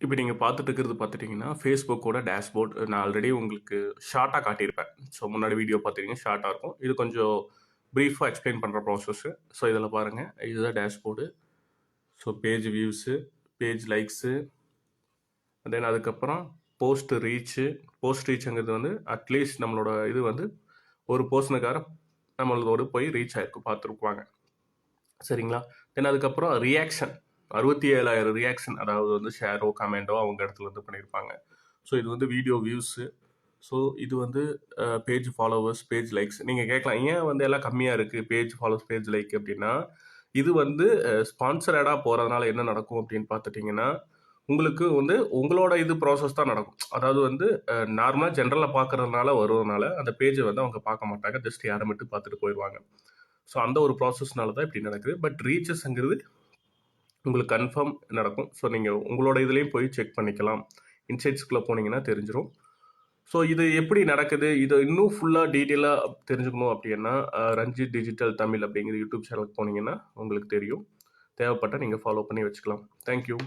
இப்போ நீங்கள் பார்த்துட்டு இருக்கிறது பார்த்துட்டிங்கன்னா ஃபேஸ்புக்கோட டேஷ்போர்ட் நான் ஆல்ரெடி உங்களுக்கு ஷார்ட்டாக காட்டியிருப்பேன். ஸோ முன்னாடி வீடியோ பார்த்துட்டிங்கன்னா ஷார்ட்டாக இருக்கும். இது கொஞ்சம் ப்ரீஃபாக எக்ஸ்பிளைன் பண்ணுற ப்ராசஸ்ஸு ஸோ இதில் பாருங்கள் இதுதான் dashboard so page views page likes then அதுக்கப்புறம் போஸ்ட் ரீச்சு போஸ்ட் ரீச்சுங்கிறது வந்து அட்லீஸ்ட் நம்மளோட இது வந்து ஒரு போஸ்டனுக்காக நம்மளோட போய் ரீச் ஆகிருக்கும் பார்த்துருப்பாங்க சரிங்களா? தென் அதுக்கப்புறம் ரியாக்ஷன் அறுபத்தி ஏழாயிரம் ரியாக்ஷன் அதாவது வந்து ஷேரோ கமெண்டோ அவங்க இடத்துல இருந்து பண்ணியிருப்பாங்க. ஸோ இது வந்து வீடியோ வியூஸு ஸோ இது வந்து பேஜ் ஃபாலோவர்ஸ் பேஜ் லைக்ஸ் நீங்கள் கேட்கலாம் ஏன் வந்து எல்லாம் கம்மியாக இருக்குது பேஜ் ஃபாலோவர்ஸ் பேஜ் லைக் அப்படின்னா இது வந்து ஸ்பான்சரடாக போகிறதுனால என்ன நடக்கும் அப்படின்னு பார்த்துட்டிங்கன்னா உங்களுக்கு வந்து உங்களோட இது ப்ராசஸ் தான் நடக்கும். அதாவது வந்து நார்மலாக ஜென்ரலாக பார்க்கறதுனால வருவதனால அந்த பேஜை வந்து அவங்க பார்க்க மாட்டாங்க. ஜஸ்ட் யாரை மட்டும் பார்த்துட்டு போயிடுவாங்க ஸோ அந்த ஒரு ப்ராசஸ்னால தான் இப்படி நடக்குது. பட் ரீச்சஸ்ங்கிறது உங்களுக்கு கன்ஃபார்ம் நடக்கும். ஸோ நீங்கள் உங்களோட இதுலேயும் போய் செக் பண்ணிக்கலாம். இன்சைட்ஸ்குள்ளே போனீங்கன்னா தெரிஞ்சிடும் ஸோ இது எப்படி நடக்குது? இதை இன்னும் ஃபுல்லாக டீட்டெயிலாக தெரிஞ்சுக்கணும் அப்படின்னா ரஞ்சித் டிஜிட்டல் தமிழ் அப்படிங்கிற யூடியூப் சேனலுக்கு போனீங்கன்னா உங்களுக்கு தெரியும். தேவைப்பட்டால் நீங்கள் ஃபாலோ பண்ணி வச்சுக்கலாம். தேங்க்யூ